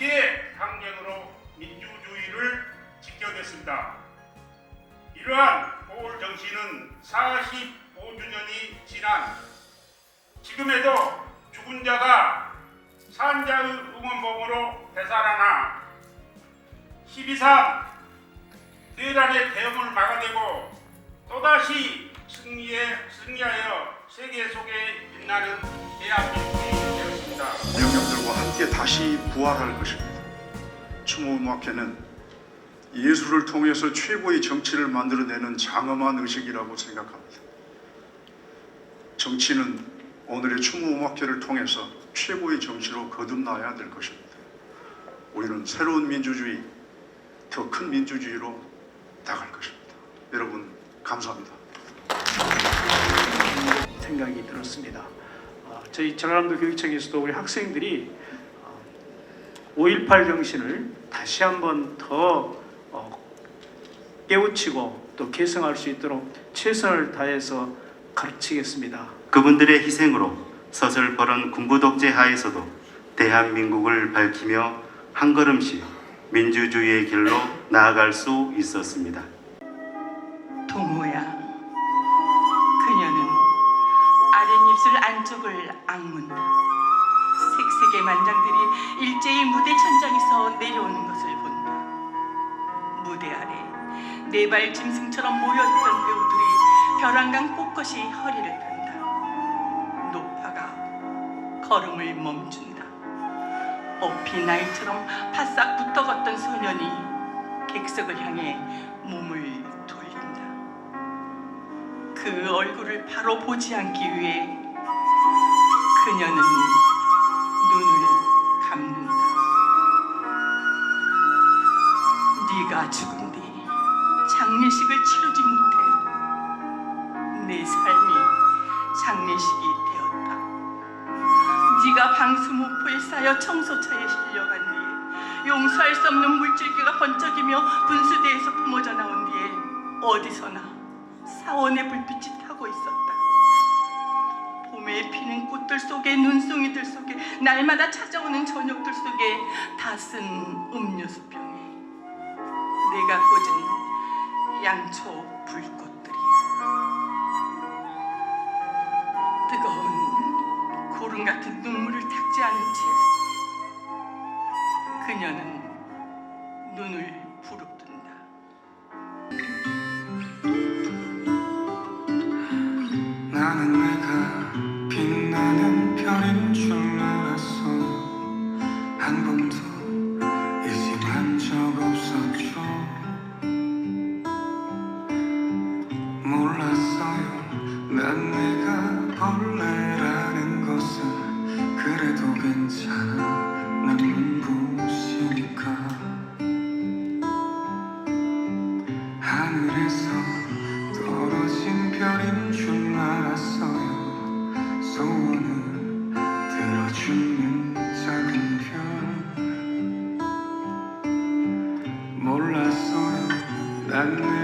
피해 항쟁으로 민주주의를 지켜냈습니다. 이러한 5월 정신은 45주년이 지난 지금에도 죽은 자가 산자의 응원봉으로 되살아나 12.3 대란의 대응을 막아내고 또다시 승리에 승리하여 세계 속에 빛나는 대한민국이 되었습니다. 함께 다시 부활할 것입니다. 추모음악회는 예술을 통해서 최고의 정치를 만들어내는 장엄한 의식이라고 생각합니다. 정치는 오늘의 추모음악회를 통해서 최고의 정치로 거듭나야 될 것입니다. 우리는 새로운 민주주의, 더 큰 민주주의로 나갈 것입니다. 여러분 감사합니다. 생각이 들었습니다. 어, 저희 전라남도 교육청에서도 우리 학생들이 5.18 정신을 다시 한번 더 어, 깨우치고 또 개성할 수 있도록 최선을 다해서 가르치겠습니다. 그분들의 희생으로 서슬퍼런 군부 독재 하에서도 대한민국을 밝히며 한 걸음씩 민주주의의 길로 나아갈 수 있었습니다. 동호야, 그녀는 아랫입술 안쪽을 악문다. 색색의 만장들이 일제히 무대 천장에서 내려오는 것을 본다. 무대 아래 네발 짐승처럼 모여있던 배우들이 벼랑강 꼿꼿이 허리를 편다. 노파가 걸음을 멈춘다. 어피 나이처럼 바싹 붙어 걷던 소년이 객석을 향해 몸을 돌린다. 그 얼굴을 바로 보지 않기 위해 그녀는 눈을 감는다. 네가 죽은 뒤 장례식을 치르지 못해 내 삶이 장례식이 되었다. 네가 방수모포에 쌓여 청소차에 실려간 뒤에 용서할 수 없는 물줄기가 번쩍이며 분수대에서 품어져 나온 뒤에 어디서나 사원의 불빛이 타고 있었다. 봄에 피는 꽃들 속에 눈송이들 속에 날마다 찾아오는 저녁들 속에 다 쓴 음료수병에 내가 꽂은 양초 불꽃들이 뜨거운 고름 같은 눈물을 닦지 않은 채 그녀는 눈을 하늘에서 떨어진 별인 줄 알았어요. 소원을 들어주는 작은 별. 몰랐어요. 난내